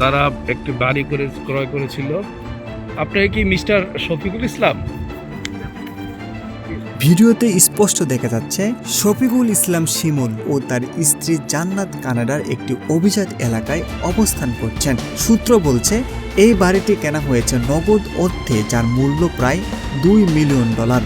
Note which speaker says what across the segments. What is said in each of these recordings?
Speaker 1: তারা একটি বাড়ি করে ক্রয় করেছিল। আপনার কি মিস্টার শফিকুল ইসলাম?
Speaker 2: ভিডিওতে স্পষ্ট দেখা যাচ্ছে, শফিকুল ইসলাম শিমুল ও তার স্ত্রী জান্নাত কানাডার একটি অভিজাত এলাকায় অবস্থান করছেন। সূত্র বলছে, এই বাড়িটি কেনা হয়েছে নগদ অর্থে, যার মূল্য প্রায় দুই মিলিয়ন ডলার।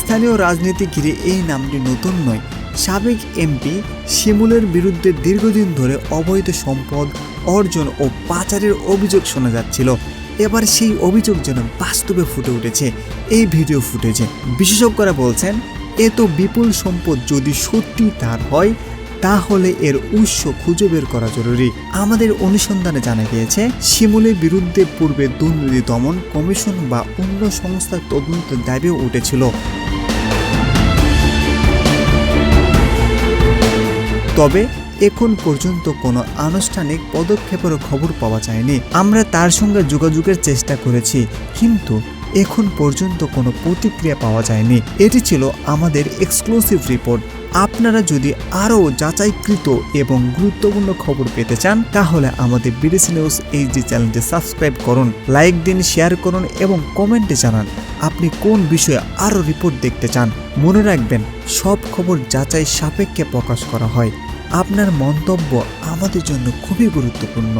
Speaker 2: স্থানীয় রাজনীতি ঘিরে এই নামটি নতুন নয় সাবেক এমপি শিমুলের বিরুদ্ধে দীর্ঘদিন ধরে অবৈধ সম্পদ অর্জন ও পাচারের অভিযোগ শোনা যাচ্ছিল। এবার সেই অভিযোগ যেন বাস্তবে ফুটে উঠেছে। এই ভিডিও ফুটেজে বিশেষজ্ঞরা বলছেন এত বিপুল সম্পদ যদি সত্যি তার হয়, তাহলে এর উৎস খুঁজে বের করা জরুরি। আমাদের অনুসন্ধানে জানা গিয়েছে, শিমুলের বিরুদ্ধে পূর্বে দুর্নীতি দমন কমিশন বা অন্য সংস্থার তদন্ত দাবিও উঠেছিল। তবে এখন পর্যন্ত কোনো আনুষ্ঠানিক পদক্ষেপের খবর পাওয়া যায়নি। আমরা তার সঙ্গে যোগাযোগের চেষ্টা করেছি, কিন্তু এখন পর্যন্ত কোনো প্রতিক্রিয়া পাওয়া যায়নি। এটি ছিল আমাদের এক্সক্লুসিভ রিপোর্ট আপনারা যদি আরও যাচাইকৃত এবং গুরুত্বপূর্ণ খবর পেতে চান, তাহলে আমাদের বিডিসি নিউজ এইচডি চ্যানেলটি সাবস্ক্রাইব করুন লাইক দিন শেয়ার করুন এবং কমেন্টে জানান, আপনি কোন বিষয়ে আরও রিপোর্ট দেখতে চান। মনে রাখবেন, সব খবর যাচাই সাপেক্ষে প্রকাশ করা হয়। আপনার মন্তব্য আমাদের জন্য খুবই গুরুত্বপূর্ণ।